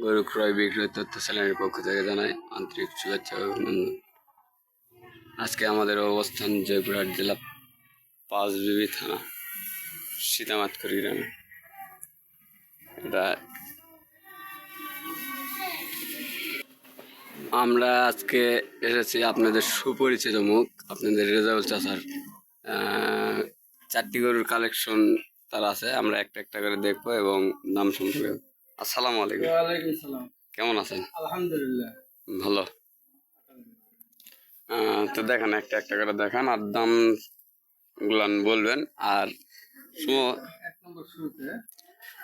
গরু ক্রয় বিক্রয় তথ্য চ্যানেলের পক্ষ থেকে জানাই আন্তরিক শুভেচ্ছা অভিনন্দন। আজকে আমাদের অবস্থান জয়পুরহাট জেলা পাঁচবিবি থানা সীতামাতকরি গ্রামে। এটা আমরা আজকে এসেছি আপনাদের সুপরিচিত মুখ আপনাদের রেজাউল আহ, চারটি গরুর কালেকশন তার আছে। আমরা একটা একটা করে দেখব এবং নাম সম্পর্কে আসসালামু আলাইকুম। ওয়ালাইকুম সালাম। কেমন আছেন? আলহামদুলিল্লাহ। ভালো। তো দেখান একটা একটা করে দেখান আর দাম গুলান বলবেন। আর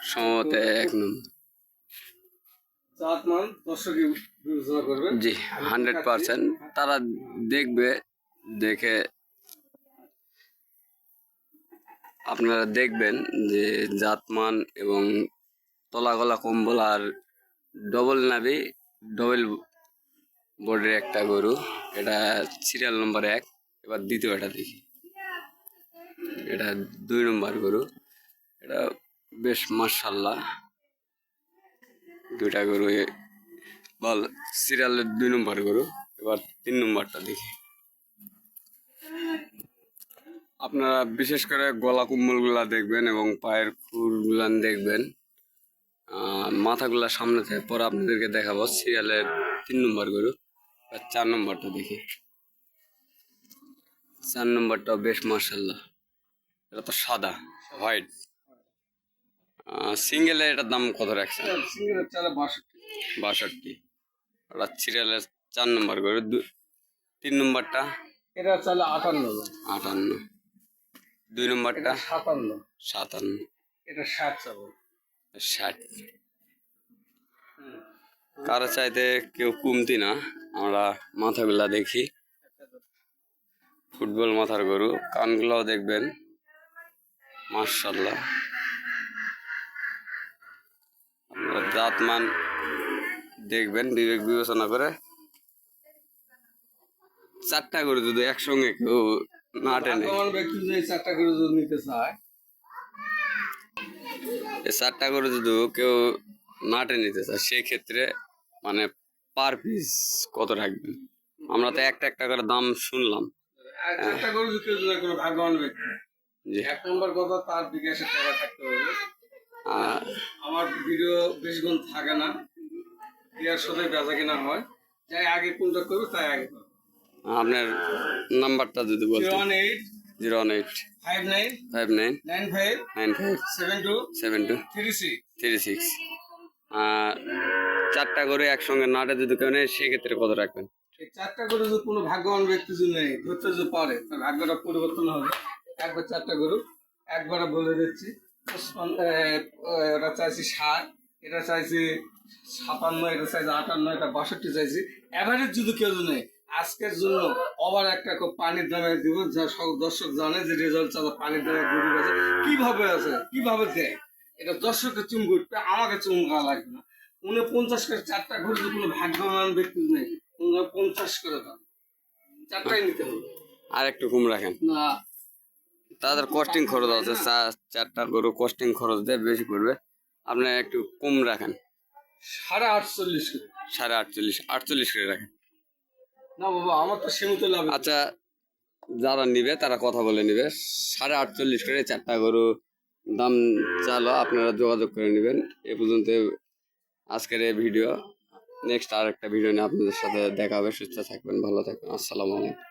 সম্ভবত এক নম্বর জি হান্ড্রেড পার্সেন্ট তারা দেখবে দেখে আপনারা দেখবেন যে জাতমান এবং তলাগলা কম্বল আর ডবল নাবি ডবল বোর্ডের একটা গরু। এটা সিরিয়াল নম্বর এক, এবার দ্বিতীয়টা দেখি। এটা দুই নম্বর গরু। এটা বেশ মার্শাল্লাহ দুইটা গরু বল সিরিয়ালের দুই নম্বর গরু। এবার তিন নম্বরটা দেখি। আপনারা বিশেষ করে গলা কুম্বলগুলা দেখবেন এবং পায়ের খুরগুলান দেখবেন। মাথাগুলা সামনে থেকে পরে আপনাদেরকে দেখাবো। সিরিয়ালের তিন নম্বর গরু এবার চার নম্বরটা দেখি। চার নম্বরটা বেশ মার্শাল্লাহ এটা তো সাদা হোয়াইট। সিঙ্গেলে এটার দাম কত রাখছে বাষট্টি। ওটা সিরিয়ালের চার নম্বর দু- তিন নম্বরটা? এটা চালে আটান্ন আটান্ন। দুই নম্বরটা? সাতান্ন। সাতান্ন। এটা ষাট চাবো ষাট। কারও চাইতে কেউ কমতি না। আমরা মাথাগুলা দেখি। ফুটবল মাথার গরু। কানগুলাও দেখবেন। মার্শাল্লাহ আপনারা জাতমান দেখবেন বিবেক বিবেচনা করে। চারটা গরু যদি একসঙ্গে কেউ না টেনে। চারটা করে যদি নিতে চায় চারটা করে যদি কেউ নাটে নিতে চায় সেক্ষেত্রে মানে পার পিস কত রাখবেন? আমরা তো একটা একটা করে দাম শুনলাম। আর করে যদি কেউ কোনো ভাগ্যবান ব্যক্তি যে এক নম্বর কথা তার টাকা থাকতে হবে। আহ, আমার ভিডিও বেশি গুণ থাকে না দেওয়ার সাথে বেচা কেনা হয়। যাই আগে কোনটা করবে তাই আগে আপনার নাম্বারটা যদি one eight zero one eight five nine five nine nine five nine five seven two seven two three six three six চারটা গরু একসঙ্গে নাটে যদি কেউ নেয় সেক্ষেত্রে কত রাখবেন? চারটা গরু যদি কোনো ভাগ্যবান ব্যক্তি যদি নেই ধরতে যদি পারে তার ভাগ্যটা পরিবর্তন হবে। একবার চারটা গরু একবার বলে দিচ্ছি এটা চাইছি ষাট এটা চাইছি সাতান্ন এটা চাইছি আটান্ন এটা বাষট্টি চাইছি। অ্যাভারেজ যদি কেউ নেই আজকের জন্য আবার একটা খুব পানির দামে দিব যা সব দর্শক জানে যে রেজাল্ট চালা পানির দামে গরু আছে কীভাবে আছে? কীভাবে দেয়? এটা দর্শকের চুম করতে আমাকে চুম খাওয়া লাগবে না। উনি পঞ্চাশ করে চারটা যদি কোনো ভাগ্যবান ব্যক্তি নেই। উনি পঞ্চাশ করে দাম। চারটাই নিতে হবে। আর একটু কম রাখেন। না। তাদের কস্টিং খরচ আছে চারটা গরু কস্টিং খরচ দেয় বেশি পড়বে। আপনি একটু কম রাখেন। সাড়ে আটচল্লিশ করে। সাড়ে আটচল্লিশ আটচল্লিশ করে রাখেন। না বাবা, আমার তো সীমিত লাভ আচ্ছা যারা নিবে, তারা কথা বলে নিবে। সাড়ে আটচল্লিশ করে চারটা গরু দাম চালো, আপনারা যোগাযোগ করে নেবেন। এ পর্যন্ত আজকের এই ভিডিও। নেক্সট আর একটা ভিডিও নিয়ে আপনাদের সাথে দেখা হবে। সুস্থ থাকবেন, ভালো থাকবেন। আসসালামু আলাইকুম।